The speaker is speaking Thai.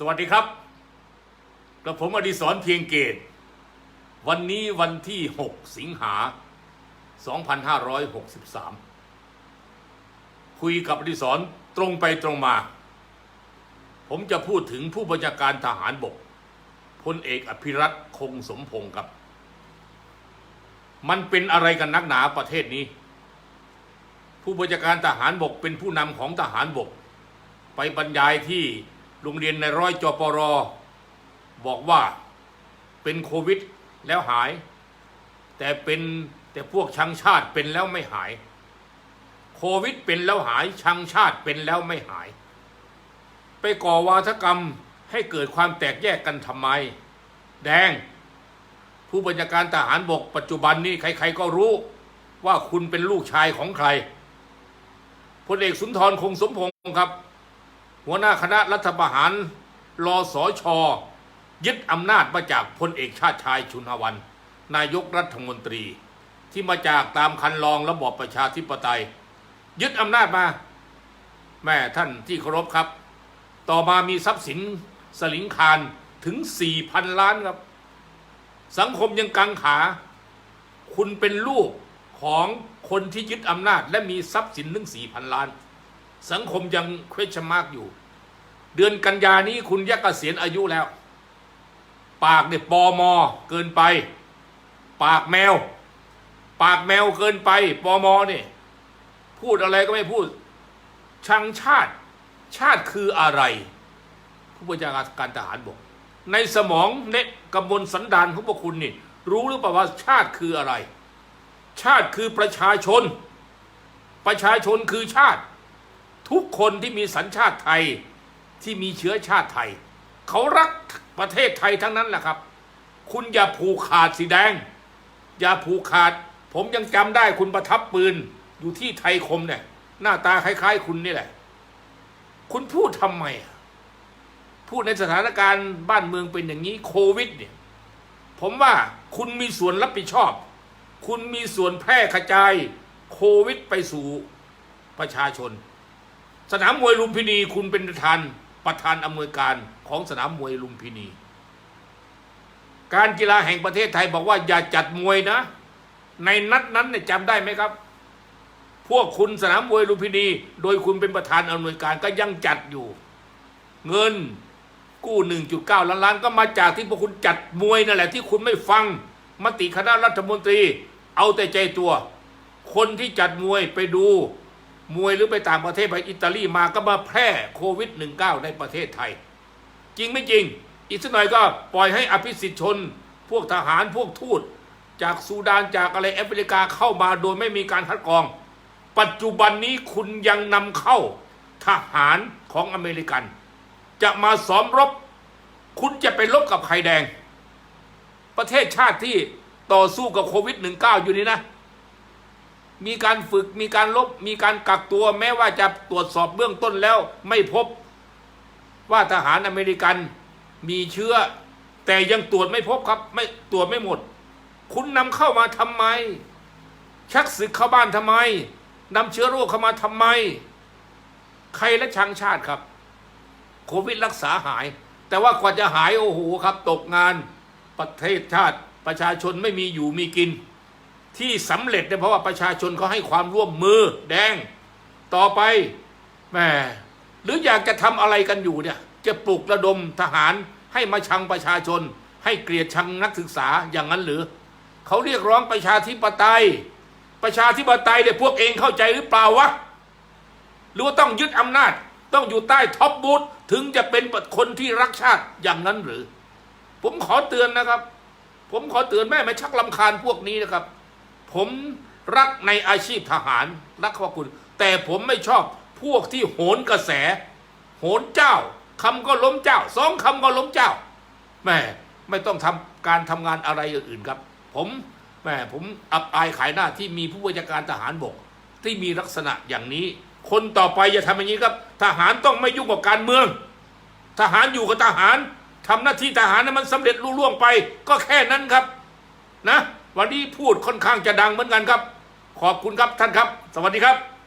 สวัสดีครับ กระผมอดิศรเพียงเกต วันนี้วันที่ 6 สิงหา 2563 คุยกับอดิศรตรงไปตรงมา ผมจะพูดถึงผู้บัญชาการทหารบกพลเอกอภิรัตคงสมพงศ์ครับ มันเป็นอะไรกันนักหนาประเทศนี้ ผู้บัญชาการทหารบกเป็นผู้นำของทหารบก ไปบรรยายที่ โรงเรียนในร้อยจปรบอกว่าเป็นโควิดแล้วหาย แต่เป็นแต่พวกชังชาติเป็นแล้วไม่หาย โควิดเป็นแล้วหายชังชาติเป็นแล้วไม่หาย ไปก่อวาทกรรมให้เกิดความแตกแยกกันทำไม แดง ผู้บัญชาการทหารบกปัจจุบันนี้ใครๆก็รู้ว่าคุณเป็นลูกชายของใครพลเอกสุนทรคงสมพงศ์ครับ หัวหน้าคณะรัฐประหารรอสอชอยึดอำนาจมาจากพลเอกชาติชายชุนหวัน นายกรัฐมนตรี ที่มาจากตามคันลองระบอบประชาธิปไตย ยึดอำนาจมา แม่ท่านที่เคารพครับ ต่อมามีทรัพย์สินสลิงคารถึง 4,000 ล้านครับ สังคมยังกังขา คุณเป็นลูกของคนที่ยึดอำนาจและมีทรัพย์สินถึง4,000 ล้าน สังคมยังเคว้ชมากอยู่ เดือนกันยานี้คุณยักเกษียณอายุแล้ว ปากเนี่ยปอมอเกินไป ปากแมว ปากแมวเกินไปปอมอเนี่ยพูดอะไรก็ไม่พูด ชังชาติชาติคืออะไร ผู้บัญชาการทหารบอก ในสมองเนตกำมลสันดานของพวกคุณนี่ รู้หรือเปล่าว่าชาติคืออะไร ชาติคือประชาชน ประชาชนคือชาติ ทุกคนที่มีสัญชาติไทยที่มีเชื้อชาติไทย เขารักประเทศไทยทั้งนั้นแหละครับ คุณอย่าผูกขาดสีแดง อย่าผูกขาด ผมยังจำได้คุณประทับปืนอยู่ที่ไทยคมเนี่ย หน้าตาคล้าย ๆ คุณนี่แหละ คุณพูดทำไมพูดในสถานการณ์บ้านเมืองเป็นอย่างนี้โควิดเนี่ยผมว่าคุณมีส่วนรับผิดชอบ คุณมีส่วนแพร่กระจายโควิดไปสู่ประชาชน สนามมวยลุมพินี คุณเป็นประธานประธานอำนวยการของสนามมวยลุมพินี การกีฬาแห่งประเทศไทยบอกว่าอย่าจัดมวยนะ ในนัดนั้นเนี่ยจำได้ไหมครับ พวกคุณสนามมวยลุมพินี โดยคุณเป็นประธานอำนวยการก็ยังจัดอยู่ เงินกู้ 1.9 ล้านล้านก็มาจากที่พวกคุณจัดมวยนั่นแหละที่คุณไม่ฟังมติคณะรัฐมนตรี เอาแต่ใจตัว คนที่จัดมวยไปดู มวยหรือไปต่างประเทศไปอิตาลีมาก็มาแพร่โควิด -19 ในประเทศไทย จริงไม่จริง อีกสักหน่อยก็ปล่อยให้อภิสิทธิชน พวกทหารพวกทูตจากซูดานจากอะไรแอฟริกาเข้ามาโดยไม่มีการคัดกรอง ปัจจุบันนี้คุณยังนำเข้าทหารของอเมริกัน จะมาซ้อมรบ คุณจะไปรบกับใครแดง ประเทศชาติที่ต่อสู้กับโควิด -19 อยู่นี่นะ มีการฝึกมีการลบมีการกักตัว แม้ว่าจะตรวจสอบเบื้องต้นแล้ว ไม่พบว่าทหารอเมริกันมีเชื้อ แต่ยังตรวจไม่พบครับ ไม่ตรวจไม่หมด คุณนำเข้ามาทำไม ชักศึกเข้าบ้านทำไมนำเชื้อโรคเข้ามาทำไม ใครและชังชาติครับโควิดรักษาหาย แต่ว่ากว่าจะหายโอ้โหครับ ตกงานประเทศชาติประชาชนไม่มีอยู่มีกิน ที่สำเร็จเนี่ยเพราะว่าประชาชนเขาให้ความร่วมมือแดงต่อไปแหมหรืออยากจะทำอะไรกันอยู่เนี่ยจะปลุกระดมทหารให้มาชังประชาชน ให้เกลียดชังนักศึกษาอย่างนั้นหรือเขาเรียกร้องประชาธิปไตย ประชาธิปไตยเนี่ยพวกเองเข้าใจหรือเปล่าวะหรือว่าต้องยึดอำนาจต้องอยู่ใต้ท็อปบูธถึงจะเป็นคนที่รักชาติอย่างนั้นหรือ ผมขอเตือนนะครับ ผมขอเตือนแม่ไม่ชักลำคาญพวกนี้นะครับ ผมรักในอาชีพทหารรักขอบคุณ แต่ผมไม่ชอบพวกที่โหนกระแส โหนเจ้าคำก็ล้มเจ้าสองคำก็ล้มเจ้าแม่ไม่ต้องทำการทำงานอะไรอื่นครับ ผมแม่ผมอับอายขายหน้าที่มีผู้บัญชาการทหารบก ที่มีลักษณะอย่างนี้ คนต่อไปอย่าทำอย่างนี้ครับ ทหารต้องไม่ยุ่งกับการเมือง ทหารอยู่กับทหารทำหน้าที่ทหารนั้นมันสำเร็จลุล่วงไป ก็แค่นั้นครับ นะ วันนี้พูดค่อนข้างจะดังเหมือนกันครับ ขอบคุณครับท่านครับ สวัสดีครับ